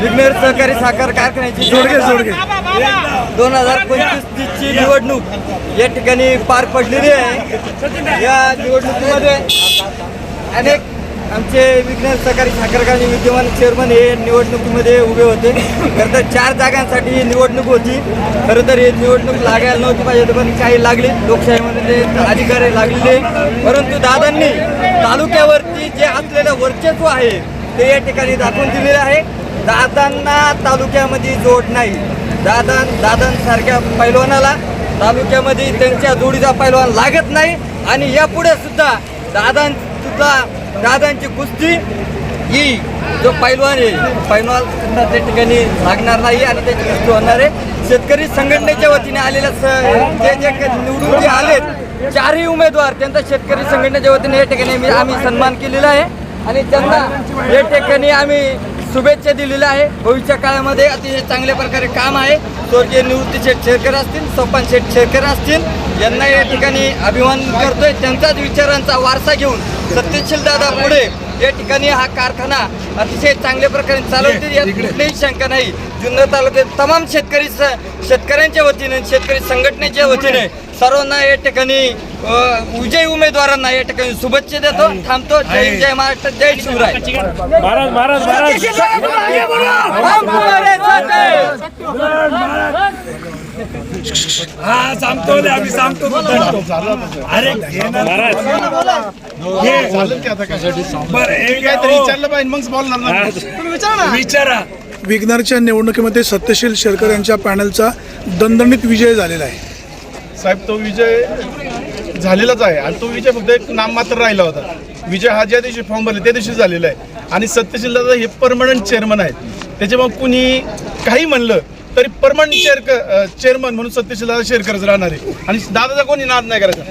विघ्नेर सहकारी साखर कारखान्याची जोडगे जोडगे. दोन हजार पंचवीस तीसची निवडणूक या ठिकाणी पार पडलेली आहे. या निवडणुकीमध्ये अनेक आमचे विघ्नेर सहकारी साखर कारखाने विद्यमान चेअरमन हे निवडणुकीमध्ये उभे होते. खरं तर चार जागांसाठी ही निवडणूक होती. खरं तर ही निवडणूक लागायला नव्हती पाहिजे पण काही लागली. लोकशाहीमध्ये अधिकारी लागलेले परंतु दादांनी तालुक्यावरती जे असलेलं वर्चस्व आहे ते या ठिकाणी दाखवून दिलेलं आहे. दादांना तालुक्यामध्ये जोड नाही. दादा दादांसारख्या पैलवानाला तालुक्यामध्ये त्यांच्या जोडीचा पैलवान लागत नाही आणि यापुढे सुद्धा दादां सुद्धा दादांची कुस्ती ही जो पैलवान आहे पैलवान सुद्धा त्या ठिकाणी लागणार नाही आणि त्याची कुस्ती होणार आहे. शेतकरी संघटनेच्या वतीने आलेल्या स- जे जे निवडून जे आलेत चारही उमेदवार त्यांचा शेतकरी संघटनेच्या वतीने या ठिकाणी आम्ही सन्मान केलेला आहे. आणि त्यांना या ठिकाणी आम्ही शुभेच्छा दिलेल्या आहे. भविष्य काळामध्ये अतिशय चांगल्या प्रकारे काम आहे. स्वर्गीय निवृत्ती शेठ शेरकर असतील सोपान शेठ शेरकर असतील यांना या ठिकाणी अभिमान करतोय. त्यांचाच विचारांचा वारसा घेऊन सत्यशील दादा पुढे या ठिकाणी हा कारखाना अतिशय चांगल्या प्रकारे चालवतील. यात कुठलीही शंका नाही. जुन्नर तालुक्यात तमाम शेतकरी स- शेतकऱ्यांच्या वतीने शेतकरी संघटनेच्या वतीने सर्वांना या ठिकाणी विजयी उमेदवारांना या ठिकाणी शुभेच्छा देतो. थांबतो. जय हिंद, जय महाराष्ट्र जय शिवराय. महाराज महाराज महाराज. हैं. सांगतो आम्ही सांगतो. अरे हे घ्या. हो. विचारा. विघ्नरच्या निवडणुकीमध्ये सत्यशील शेरकर यांच्या पॅनलचा दणदणीत विजय झालेला आहे. साहेब तो विजय झालेलाच आहे. आणि तो विजय फक्त एक नाममात्र राहिला होता. विजय हा ज्या दिवशी फॉर्म भरले त्या दिवशी झालेला आहे. आणि सत्यशील दादा हे परमनंट चेअरमन आहेत. त्याच्यामुळे कुणी काही म्हणलं तरी परमनंट चेअर चेअरमन म्हणून सत्यशील दादा शेअर करत राहणार आहे. आणि दादाचा कोणी नाद नाही करायचा.